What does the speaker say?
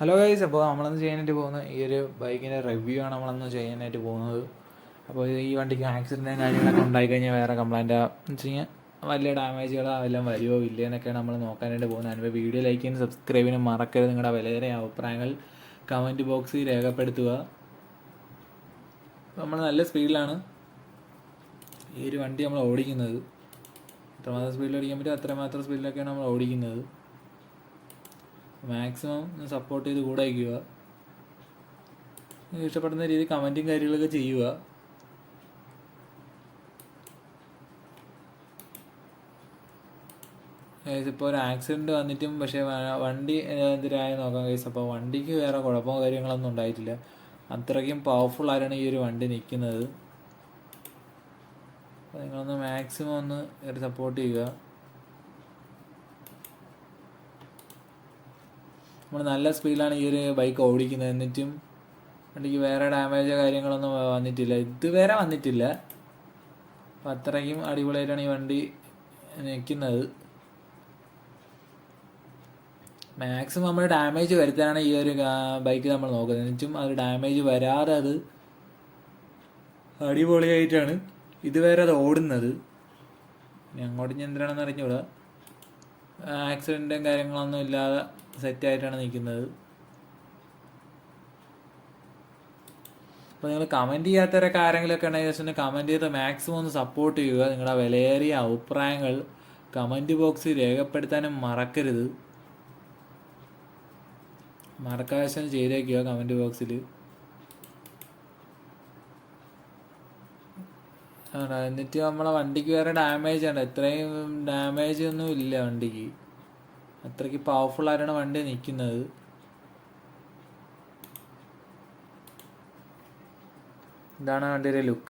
Hello guys അപ്പോൾ നമ്മളന്ന് ചെയ്യാനായിട്ട് പോകുന്നത് ഈ ഒരു ബൈക്കിന്റെ റിവ്യൂ ആണ് നമ്മളന്ന് ചെയ്യാനായിട്ട് പോകുന്നത്. അപ്പോൾ ഈ വണ്ടിക്ക് ആക്സിഡന്റ് കാര്യങ്ങളൊക്കെ ഉണ്ടായി കഴിഞ്ഞാൽ വേറെ കംപ്ലൈന്റ് എന്ന് വെച്ച് കഴിഞ്ഞാൽ വലിയ ഡാമേജുകളോ എല്ലാം വരുമോ ഇല്ലേ നമ്മൾ നോക്കാനായിട്ട് പോകുന്നത്. അതിപ്പോൾ വീഡിയോ ലൈക്ക് ചെയ്യാനും സബ്സ്ക്രൈബ് മറക്കരുത് നിങ്ങളുടെ വിലയേറെ അഭിപ്രായങ്ങൾ കമന്റ് ബോക്സിൽ രേഖപ്പെടുത്തുക. നമ്മൾ നല്ല സ്പീഡിലാണ് ഈ ഒരു വണ്ടി നമ്മൾ ഓടിക്കുന്നത്. എത്രമാത്രം സ്പീഡിൽ ഓടിക്കാൻ പറ്റും അത്രമാത്രം സ്പീഡിലൊക്കെയാണ് നമ്മൾ ഓടിക്കുന്നത്. മാക്സിമം സപ്പോർട്ട് ചെയ്ത് കൂടെ അയക്കുക. ഇഷ്ടപ്പെടുന്ന രീതി കമന്റും കാര്യങ്ങളൊക്കെ ചെയ്യുക. ഇപ്പോൾ ഒരു ആക്സിഡന്റ് വന്നിട്ടും പക്ഷേ വണ്ടി എതിരായി നോക്കാം കേസ് അപ്പോൾ വണ്ടിക്ക് വേറെ കുഴപ്പമോ കാര്യങ്ങളൊന്നും ഉണ്ടായിട്ടില്ല. അത്രയ്ക്കും പവർഫുൾ ആരാണ് ഈ ഒരു വണ്ടി നിൽക്കുന്നത് അപ്പോൾ നിങ്ങളൊന്ന് മാക്സിമം ഒന്ന് സപ്പോർട്ട് ചെയ്യുക. നമ്മൾ നല്ല സ്പീഡിലാണ് ഈ ഒരു ബൈക്ക് ഓടിക്കുന്നത്. എന്നിട്ടും വണ്ടിക്ക് വേറെ ഡാമേജോ കാര്യങ്ങളൊന്നും വന്നിട്ടില്ല. ഇതുവരെ വന്നിട്ടില്ല. അപ്പം അത്രയ്ക്കും അടിപൊളിയായിട്ടാണ് ഈ വണ്ടി നിൽക്കുന്നത് മാക്സിമം നമ്മൾ ഡാമേജ് വരുത്താനാണ് ഈ ഒരു ബൈക്ക് നമ്മൾ നോക്കുന്നത്. എന്നിട്ടും അത് ഡാമേജ് വരാതെ അത് അടിപൊളിയായിട്ടാണ് ഇതുവരെ അത് ഓടുന്നത്. അങ്ങോട്ട് ഇനി എന്തിനാണെന്ന് അറിഞ്ഞുകൂടാ ആക്സിഡന്റും കാര്യങ്ങളൊന്നും ഇല്ലാതെ സെറ്റായിട്ടാണ് നിൽക്കുന്നത്. അപ്പോൾ നിങ്ങൾ കമന്റ് ചെയ്യാത്തവരൊക്കെ ആരെങ്കിലുമൊക്കെ ഉണ്ടെങ്കിൽ ജസ്റ്റ് ഒന്ന് കമന്റ് ചെയ്ത് മാക്സിമം ഒന്ന് സപ്പോർട്ട് ചെയ്യുക. നിങ്ങളുടെ വിലയേറിയ അഭിപ്രായങ്ങൾ കമന്റ് ബോക്സിൽ രേഖപ്പെടുത്താനും മറക്കരുത്. മറക്കാശം ചെയ്തേക്കുക കമന്റ് ബോക്സിൽ എന്നിട്ട് നമ്മളെ വണ്ടിക്ക് വേറെ ഡാമേജ് ആണ്. ഇത്രയും ഡാമേജ് ഒന്നും ഇല്ല വണ്ടിക്ക്. അത്രയ്ക്ക് പവർഫുൾ ആയിട്ടാണ് വണ്ടി നിൽക്കുന്നത്? ഇതാണ് വണ്ടിയുടെ ലുക്ക്